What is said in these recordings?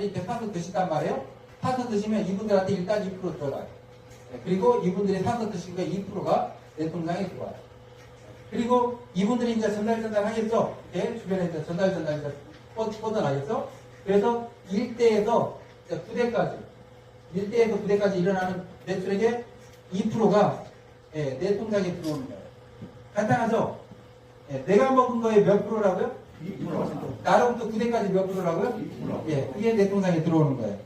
이렇게 사서 드신단 말이에요. 사서 드시면 이분들한테 일단 2% 들어가요. 네, 그리고 이분들이 사서 드신 거 2%가 내 통장에 들어와요. 그리고 이분들이 이제 전달 전달 하겠죠? 이렇게 주변에 이제 전달 전달 이제 뻗- 뻗어나겠죠? 그래서 1대에서 9대까지, 1대에서 9대까지 일어나는 매출액의 2%가 내 통장에 거예요. 간단하죠? 예, 내가 먹은 거의 몇 프로라고요? 2%. 나로부터 9대까지 몇 프로라고요? 2%. 예, 그게 내 통장에 들어오는 거예요.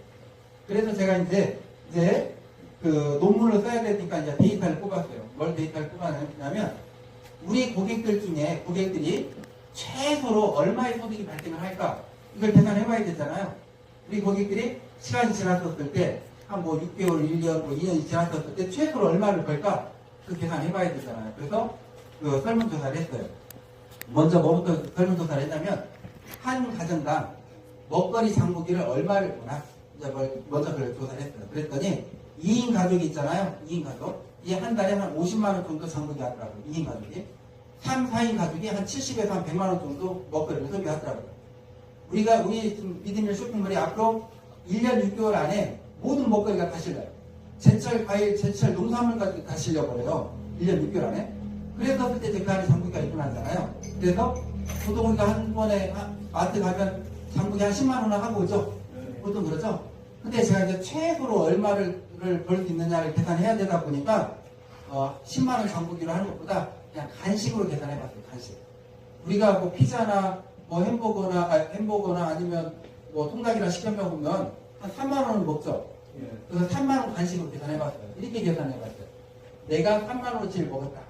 그래서 제가 이제, 이제, 그 논문을 써야 되니까 이제 데이터를 뽑았어요. 뭘 데이터를 뽑았냐면, 우리 고객들 중에 고객들이 최소로 얼마의 소득이 발생을 할까? 이걸 계산해 봐야 되잖아요. 우리 고객들이 시간이 지났었을 때, 한 뭐 6개월, 1년, 뭐 2년이 지났었을 때 최소로 얼마를 벌까? 그 계산해 봐야 되잖아요. 그래서 그 설문조사를 했어요. 먼저 뭐부터 설문조사를 했냐면, 한 가정당 먹거리 장보기를 얼마를 보나? 뭘- 먼저 그걸 조사를 했어요. 그랬더니 2인 가족이 있잖아요. 2인 가족. 이게 한 달에 한 50만 원 정도 장보기 하더라고요. 2인 가족이. 3, 4인 가족이 한 70에서 한 100만 원 정도 먹거리를 소비하더라고요. 우리가 우리 믿음의 쇼핑몰이 앞으로 1년 6개월 안에 모든 먹거리가 다 실려요. 제철 과일, 제철 농산물까지 다 실려버려요. 1년 6개월 안에. 그래서 그때 안에 장보기가 일어나잖아요. 그래서 보통 우리가 한 번에 한 마트 가면 장보기 한 10만 원을 하고 오죠. 보통 그러죠. 근데 제가 이제 최소로 얼마를 벌 수 있느냐를 계산해야 되다 보니까 어, 10만 원 장보기로 하는 것보다 그냥 간식으로 계산해봤어요. 간식. 우리가 뭐 피자나 뭐 햄버거나 아, 햄버거나 아니면 뭐 통닭이나 시켜 먹으면 한 3만 원을 먹죠. 예. 그래서 3만 원 간식으로 계산해봤어요. 이렇게 계산해봤어요. 내가 3만 원어치를 먹었다.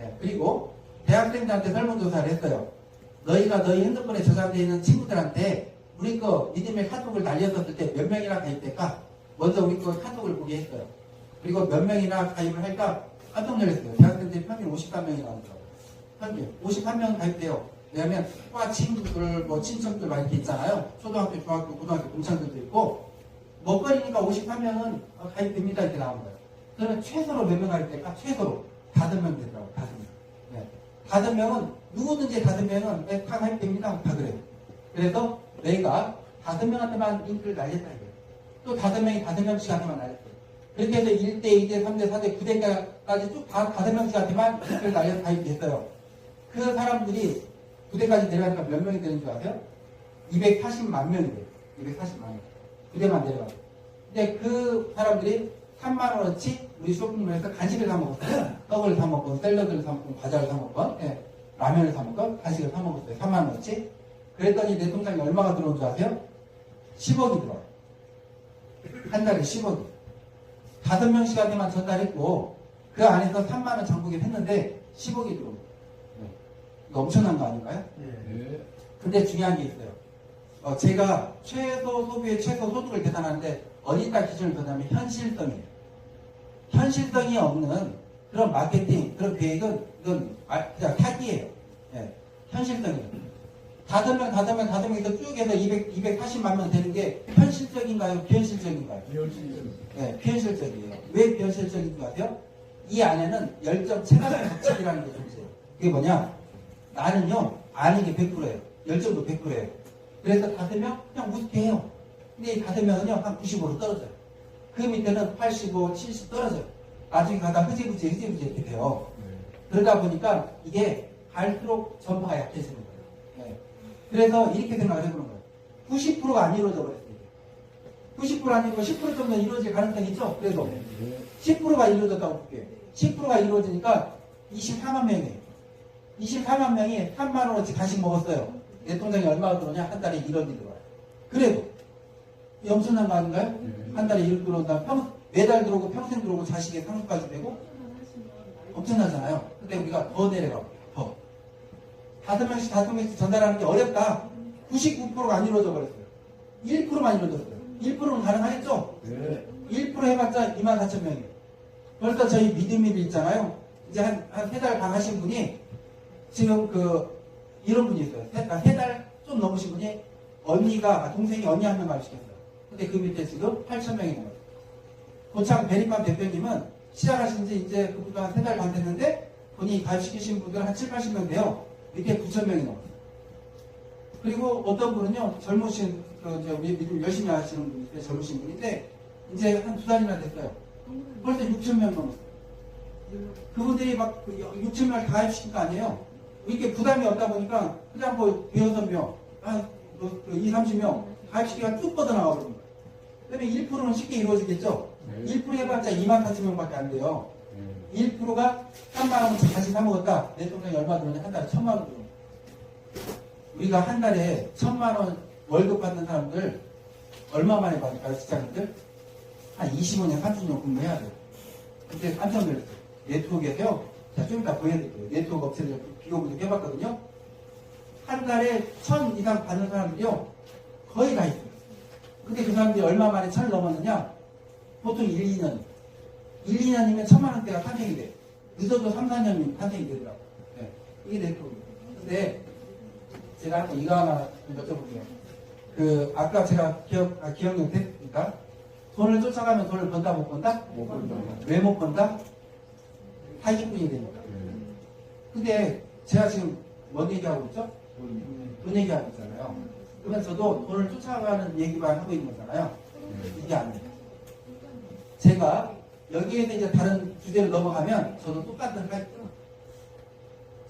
네, 그리고 대학생들한테 설문조사를 했어요. 너희가 너희 핸드폰에 저장되어 있는 친구들한테 우리 거 믿음의 카톡을 날렸었을 때 몇 명이나 가입될까? 먼저 우리 거 카톡을 보게 했어요. 그리고 몇 명이나 가입을 할까? 깜짝 놀랐어요. 대학생들이 평균 53명이 나오더라고요. 평균 51명 가입돼요. 왜냐하면 과 친구들, 뭐 친척들 막 이렇게 있잖아요. 초등학교, 중학교, 고등학교 동창들도 있고 먹거리니까 51명은 가입됩니다 이렇게 나온 거예요. 그러면 최소로 몇 명 가입될까? 최소로 다섯 명 되더라고요. 다섯 명은 누구든지 다섯 명은 네, 다 가입됩니다. 다 그래요. 그래서 내가 다섯 명한테만 링크를 날렸다 이거예요. 또 다섯 명이 다섯 명씩 한테만 날렸어요. 그렇게 해서 1대, 2대, 3대, 4대, 9대까지 쭉 다 다섯 명씩 한테만 링크를 날려서 가입 됐어요. 그 사람들이 9대까지 내려가니까 몇 명이 되는 줄 아세요? 280만 명이 돼요. 240만 명. 9대만 내려가요. 근데 그 사람들이 3만 원어치 우리 쇼핑몰에서 간식을 사 먹었어요. 떡을 사 먹고, 샐러드를 사 먹고, 과자를 사 먹고, 예, 라면을 사 먹고, 간식을 사 먹었어요. 3만 원어치. 그랬더니 내 통장에 얼마가 들어온 줄 아세요? 10억이 들어와요. 한 달에 10억이. 다섯 명씩한테만 전달했고, 그 안에서 3만 원 장부기를 했는데 10억이 들어온 거예요. 네. 이거 엄청난 거 아닌가요? 예. 근데 중요한 게 있어요. 어, 제가 최소 소비의 최소 소득을 계산하는데 어디다 기준을 두냐면 현실성이에요. 현실성이 없는 그런 마케팅, 그런 계획은 이건 아- 그냥 사기예요. 예, 현실성이에요. 다섯 명, 다섯 명, 다섯 명에서 쭉 해서 200, 280만 명 되는 게 현실적인가요? 비현실적인가요? 비현실적. 네, 비현실적이에요. 왜 비현실적인 것 같아요? 이 안에는 열정 체감의 법칙이라는 게 존재해요. 그게 뭐냐? 나는요, 아는 게 100%예요. 열정도 100%예요. 그래서 다섯 명? 그냥 우습게 해요. 근데 이 다섯 명은요, 한 95로 떨어져요. 그 밑에는 85, 70 떨어져요. 나중에 가다 흐지부지, 흐지부지 이렇게 돼요. 그러다 보니까 이게 갈수록 전파가 약해지는 거예요. 네. 그래서 이렇게 생각을 해보는 거예요. 90%가 안 이루어져 버렸어요. 이게. 90% 아니고 10% 정도 이루어질 가능성이 있죠? 그래도 10%가 이루어졌다고 볼게요. 10%가 이루어지니까 24만 명이에요. 24만 명이 3만 원어치 간식 먹었어요. 내 통장에 얼마가 들어오냐? 한 달에 1억이 들어와요. 그래도 이 엄청난 거 아닌가요? 한 달에 1억 들어온다. 평, 매달 들어오고 평생 들어오고 자식의 상속까지 되고 엄청나잖아요. 근데 우리가 더 내려가고 더. 다섯 명씩 다섯 명씩 전달하는 게 어렵다. 99%가 안 이루어져 버렸어요. 1%만 이루어졌어요. 1%는 가능하겠죠? 네. 1% 해봤자 2만 4천 명이에요. 벌써 저희 믿음이들 있잖아요. 이제 한, 한 세 달 반 하신 분이 지금 그, 이런 분이 있어요. 세달좀 넘으신 분이 언니가, 동생이 언니 한 명 가입시켰어요. 근데 그 밑에 지금 8천 명이 넘어요. 고창 베리만 대표님은 시작하신 지 이제 그분도 한 세 달 반 됐는데 본인이 가입시키신 분들 한 7, 80명 돼요. 밑에 9천 명이 넘어요. 그리고 어떤 분은요, 젊으신 그, 저, 미- 믿음 열심히 하시는 분인데, 젊으신 분인데, 이제 한 두 달이나 됐어요. 벌써 6천 명 넘었어요. 그분들이 막 6천 명을 다 해주신 거 아니에요? 이렇게 부담이 없다 보니까 그냥 뭐 대여섯 명, 한 그, 그 2, 30명 가입시키가 뚝 뻗어나가 버린 거예요. 그러면 1%는 쉽게 이루어지겠죠? 1% 해봤자 2만 4천 명밖에 안 돼요. 1%가 3만 원 다시 사먹었다. 내 돈이 얼마 들었냐? 한 달에 천만 원 들어요. 우리가 한 달에 천만 원 월급 받는 사람들 얼마 만에 받을까요? 직장인들? 한 25년, 30년 근무해야 돼요. 근데 깜짝 놀랐어요. 네트워크에서요. 자, 좀 이따 보여드릴게요. 네트워크 업체를 비교분석 해봤거든요. 한 달에 천 이상 받는 사람들이요. 거의 다 있어요. 근데 그 사람들이 얼마 만에 천을 넘었느냐? 보통 1, 2년. 1, 2년이면 천만 원대가 탄생이 돼. 늦어도 3, 4년이면 탄생이 되더라고요. 네. 이게 네트워크예요. 근데 제가 한번 이거 하나 좀 여쭤볼게요. 그, 아까 제가 기억, 아, 기억력 됐습니까? 돈을 쫓아가면 돈을 번다, 못 번다? 못 본다. 왜 못 번다? 사기꾼이 되니까. 근데 제가 지금 뭔 얘기하고 있죠? 돈 얘기하고 있잖아요. 그러면 저도 돈을 쫓아가는 얘기만 하고 있는 거잖아요. 이게 아니에요. 제가 여기에서 이제 다른 주제로 넘어가면 저도 똑같은 할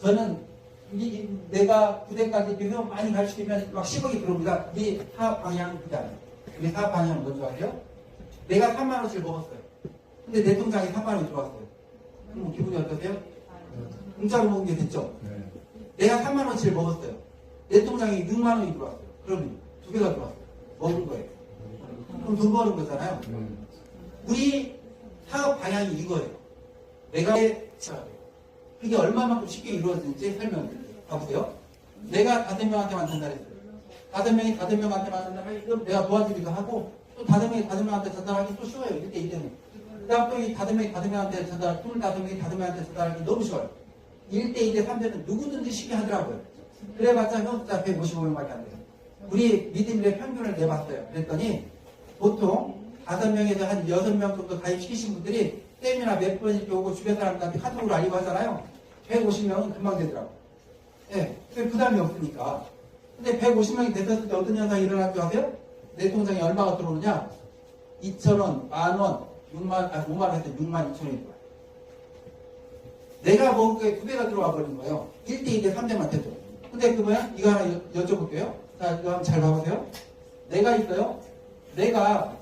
저는 이- 이- 내가 부대까지 비해서 많이 가르치면 막 10억이 들어옵니다. 우리 사업 방향은 그게 아니에요. 우리 사업 방향은 뭔지 아세요? 내가 3만 원씩 먹었어요. 근데 내 통장에 3만 원이 들어왔어요. 그럼 기분이 어떠세요? 공짜로 먹은 게 됐죠? 내가 3만 원치를 먹었어요. 내 통장에 6만 원이 들어왔어요. 그럼 두 배가 들어왔어요. 먹은 거예요. 그럼 돈 버는 거잖아요. 우리 사업 방향이 이거예요. 내가 쳐야 돼요. 그게 얼마만큼 쉽게 이루어지는지 설명드릴게요. 가보세요. 내가 다섯 명한테만 전달했어요. 다섯 명이 다섯 명한테만 전달하면 그럼 내가 도와주기도 하고 또 다섯 명이 다섯 명한테 전달하기 또 쉬워요. 1대 1대는. 그 다음 또이 다섯 명이 다섯 명한테 전달, 스물다섯 명이 다섯 명한테 전달하기 너무 쉬워요. 1대 2대 3대는 누구든지 쉽게 하더라고요. 그래봤자 형 숫자 155명밖에 안 돼요. 우리 믿음의 평균을 내봤어요. 그랬더니 보통 다섯 명에서 한 여섯 명 정도 가입시키신 분들이 땜이나 몇 번 이렇게 오고 주변 사람들한테 카톡으로 알리고 하잖아요. 150명은 금방 되더라고요. 예, 그 부담이 없으니까. 근데 150명이 됐을 때 어떤 현상이 일어날 줄 아세요? 내 통장에 얼마가 들어오느냐? 2,000원, 만원, 6만, 아, 5만원 했을 때 6만 2천원이 들어와요. 내가 먹은 거에 두 배가 들어와 버린 거예요. 1대 2대 3대만 돼도. 근데 그 뭐야? 이거 하나 여, 여쭤볼게요. 자, 이거 한번 잘 봐보세요. 내가 있어요. 내가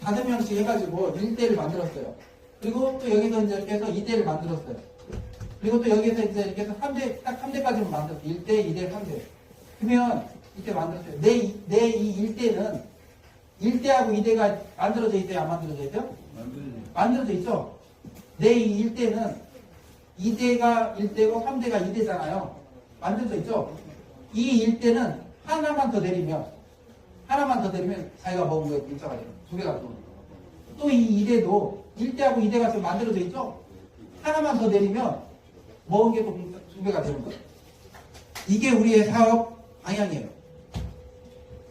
다섯 명씩 해가지고 1대를 만들었어요. 그리고 또 여기서 이제 이렇게 해서 2대를 만들었어요. 그리고 또 여기서 이제 이렇게 해서 3대, 딱 3대까지만 만들었어요. 1대, 2대, 3대. 그러면 이렇게 만들었어요. 내, 이- 내이 1대는 1대하고 2대가 만들어져 있어요? 안 만들어져 있어요? 만들어져 있죠? 내 이 1대는 2대가 1대고 3대가 2대잖아요. 만들어져 있죠? 이 1대는 하나만 더 내리면, 하나만 더 내리면 자기가 먹은 거에 문자가 돼요. 두 개가 또. 또이 2대도 1대하고 2대가 지금 만들어져 있죠? 하나만 더 내리면 먹은 게또두 배가 되는 거예요. 이게 우리의 사업 방향이에요.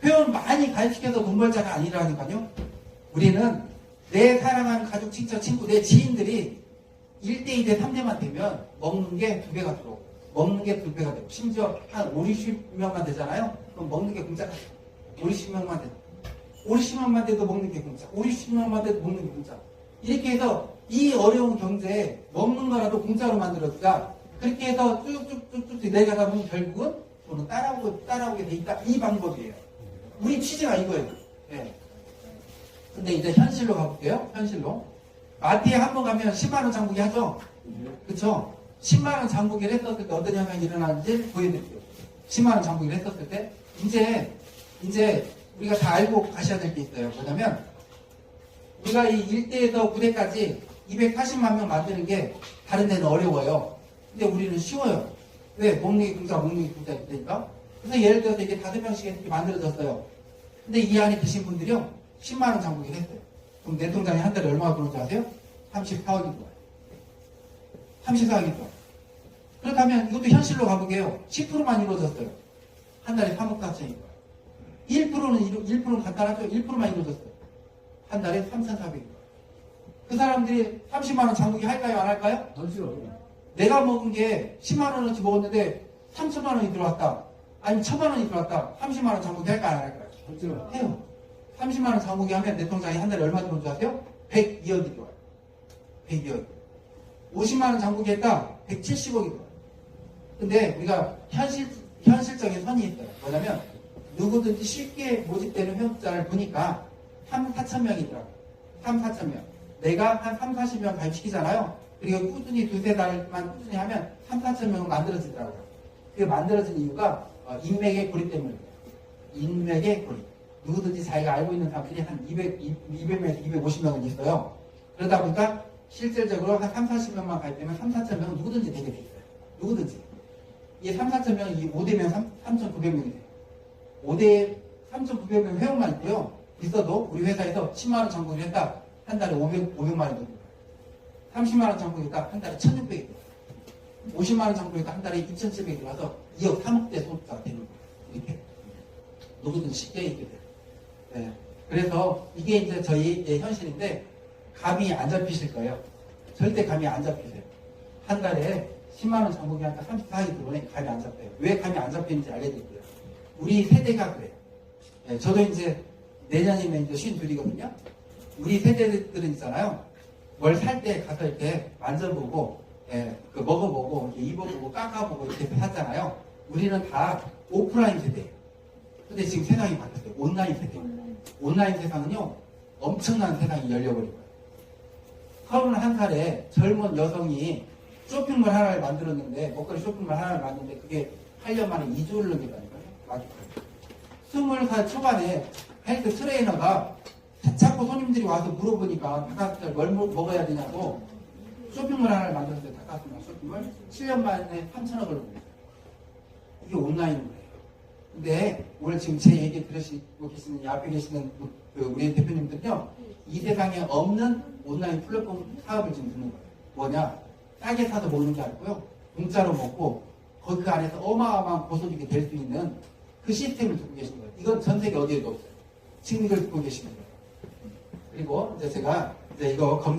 회원 많이 가입시켜서 돈 벌자가 아니라니까요. 우리는 내 사랑하는 가족, 친척, 친구, 내 지인들이 1대, 2대, 3대만 되면 먹는 게 두 배가 들어오고, 먹는 게두 배가 되고, 심지어 한 5, 60명만 되잖아요? 그럼 먹는 게 공짜가 돼요. 5, 60명만 돼도. 5, 60명만 돼도 먹는 게 공짜. 5, 60명만 돼도 먹는 게 공짜. 이렇게 해서 이 어려운 경제에 먹는 거라도 공짜로 만들어주자. 그렇게 해서 쭉쭉쭉쭉 내려가다 보면 결국은 돈은 따라오고, 따라오게 돼 있다. 이 방법이에요. 우리 취지가 이거예요. 예. 근데 이제 현실로 가볼게요. 현실로. 마트에 한 번 가면 10만원 장부기 하죠? 그쵸? 10만원 장부기를 했었을 때 어떤 현상이 일어나는지 보여드릴게요. 10만원 장부기를 했었을 때. 이제, 이제 우리가 다 알고 가셔야 될 게 있어요. 뭐냐면, 우리가 이 1대에서 9대까지 240만 명 만드는 게 다른 데는 어려워요. 근데 우리는 쉬워요. 왜? 공짜, 먹는 게 공짜 있다니까? 그래서 예를 들어서 이게 다섯 명씩 이렇게 만들어졌어요. 근데 이 안에 계신 분들이요, 10만원 장부기를 했어요. 그럼 내 통장에 한 달에 얼마가 들어오는지 아세요? 34억이 들어와요. 34억이 들어와요. 그렇다면 이것도 현실로 가보게요. 10%만 이루어졌어요. 한 달에 3억 4천이 들어와요. 1%는, 이루, 1%는 간단하죠? 1%만 이루어졌어요. 한 달에 3,400이 들어와요. 그 사람들이 30만원 장부기 할까요? 안 할까요? 내가 먹은 게 10만 원어치 먹었는데 3천만 원이 들어왔다. 아니 1천만 원이 들어왔다. 30만 원 장부기 할까 안 할까요? 하죠. 해요. 30만 원 장국이 하면 내 통장에 한 달에 얼마 들어오는 줄 아세요? 102억이 들어와요. 102억. 50만 원 장국이 했다? 170억이 들어와요. 근데 우리가 현실, 현실적인 선이 있어요. 뭐냐면 누구든지 쉽게 모집되는 회원자를 보니까 3, 4천 명이더라고요. 3, 4천 명. 내가 한 3, 40명 가입시키잖아요. 그리고 꾸준히 두세 달만 꾸준히 하면 3, 4천 명은 만들어지더라고요. 그게 만들어진 이유가 어, 인맥의 고리 때문이에요. 인맥의 고리. 누구든지 자기가 알고 있는 사람들이 한 200, 200명에서 250명은 있어요. 그러다 보니까 실질적으로 한 3, 40명만 가입되면 3, 4천 명은 누구든지 되게 돼 있어요. 누구든지. 이 3, 4천 명이 이 5대면 3,900명이 돼요. 5대 3,900명 회원만 있고요. 있어도 우리 회사에서 10만원 정국을 했다. 한 달에 500, 500만 원 정도. 30만원 정국이 있다. 한 달에 1,600이 돼요. 50만원 정국이 있다. 한 달에 2,700이 들어와서 2억 3억대 소득자가 되는 거예요. 이렇게. 누구든지 쉽게 있게 돼요. 네. 그래서 이게 이제 저희의 현실인데 감이 안 잡히실 거예요. 절대 감이 안 잡히세요. 한 달에 10만원 정국이 한다 34일 들어오니 감이 안 잡혀요. 왜 감이 안 잡히는지 알려드릴게요. 우리 세대가 그래요. 예, 저도 이제 내년이면 이제 쉰 둘이거든요. 우리 세대들은 있잖아요. 뭘 살 때 가서 이렇게 만져보고, 예, 그 먹어보고, 입어보고, 깎아보고 이렇게 샀잖아요. 우리는 다 오프라인 세대예요. 근데 지금 세상이 바뀌었어요. 온라인 세대예요. 온라인 세상은요, 엄청난 세상이 열려버린 거예요. 31살에 젊은 여성이 쇼핑몰 하나를 만들었는데, 먹거리 쇼핑몰 하나를 만드는데, 그게 8년 만에 2조를 넘겼다니까요. 아주. 20살 초반에 헬스 트레이너가 자꾸 손님들이 와서 물어보니까 닭가슴살 뭘 먹- 먹어야 되냐고 쇼핑몰 하나를 만들었어요. 닭가슴살 쇼핑몰. 7년 만에 3천억을 벌었어요. 이게 해요. 근데 오늘 지금 제 얘기 들으시고 계시는 이 앞에 계시는 그- 그 우리 대표님들은요. 이 세상에 없는 온라인 플랫폼 사업을 지금 듣는 거예요. 뭐냐? 싸게 사서 먹는 게 아니고요. 공짜로 먹고 거기 그 안에서 어마어마한 고소득이 될 수 있는 그 시스템을 듣고 계신 거예요. 이건 전 세계 어디에도 없어요. 지금 이걸 듣고 계시는 거예요. 그리고 이제 제가 이제 이거 검